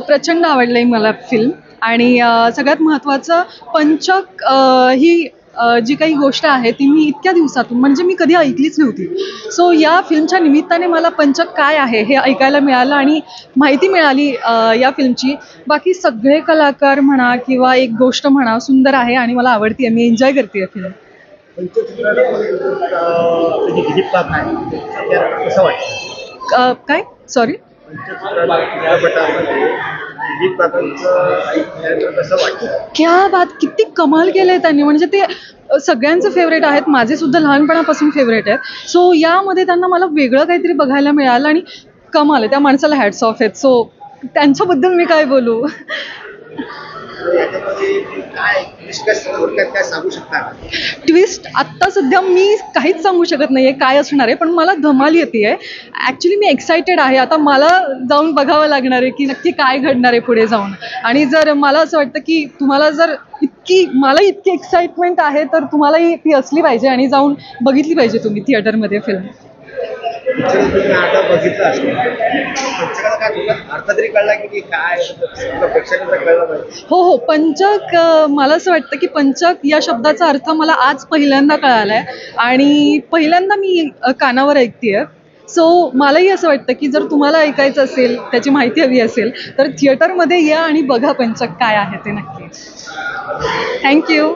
प्रचंड आवडली मला फिल्म आणि सगळ्यात महत्त्वाचं पंचक ही जी काही गोष्ट आहे ती मी इतक्या दिवसातून म्हणजे मी कधी ऐकलीच नव्हती. सो या फिल्मच्या निमित्ताने मला पंचक काय आहे हे ऐकायला मिळालं आणि माहिती मिळाली या फिल्मची बाकी सगळे कलाकार म्हणा किंवा एक गोष्ट म्हणा सुंदर आहे आणि मला आवडते मी एन्जॉय करते फिल्म आहे वाटतं? अ, काय? सॉरी क्या बात किती कमाल केलंय त्यांनी. म्हणजे ते सगळ्यांचं सगळ्यांचे फेवरेट आहेत. माझे सुद्धा लहानपणापासून फेवरेट आहेत. सो यामध्ये त्यांना मला वेगळं काहीतरी बघायला मिळालं आणि कमाल आहे. त्या माणसाला हॅट्स ऑफ आहेत. सो त्यांच्याबद्दल मी काय बोलू? ट्विस्ट आत्ता सध्या मी काहीच सांगू शकत नाही आहे काय असणार आहे पण मला धमाल येते आहे ॲक्च्युली मी एक्सायटेड आहे. आता मला जाऊन बघावं लागणार आहे की नक्की काय घडणार आहे पुढे जाऊन. आणि जर मला असं वाटतं की तुम्हाला जर इतकी मला इतकी एक्साइटमेंट आहे तर तुम्हालाही ती असली पाहिजे आणि जाऊन बघितली पाहिजे तुम्ही थिएटरमध्ये फिल्म पिक्चर तुम्ही आता बघितलं असेल. काय अर्थ तरी कळला की काय प्रेक्षकांना पाहिजे हो हो. पंचक मला असं वाटतं की पंचक या शब्दाचा अर्थ मला आज पहिल्यांदा कळालाय आणि पहिल्यांदा मी कानावर ऐकतेय. सो मलाही असं वाटतं की जर तुम्हाला ऐकायचं असेल त्याची माहिती हवी असेल तर थिएटरमध्ये या आणि बघा पंचक काय आहे ते नक्की. थँक्यू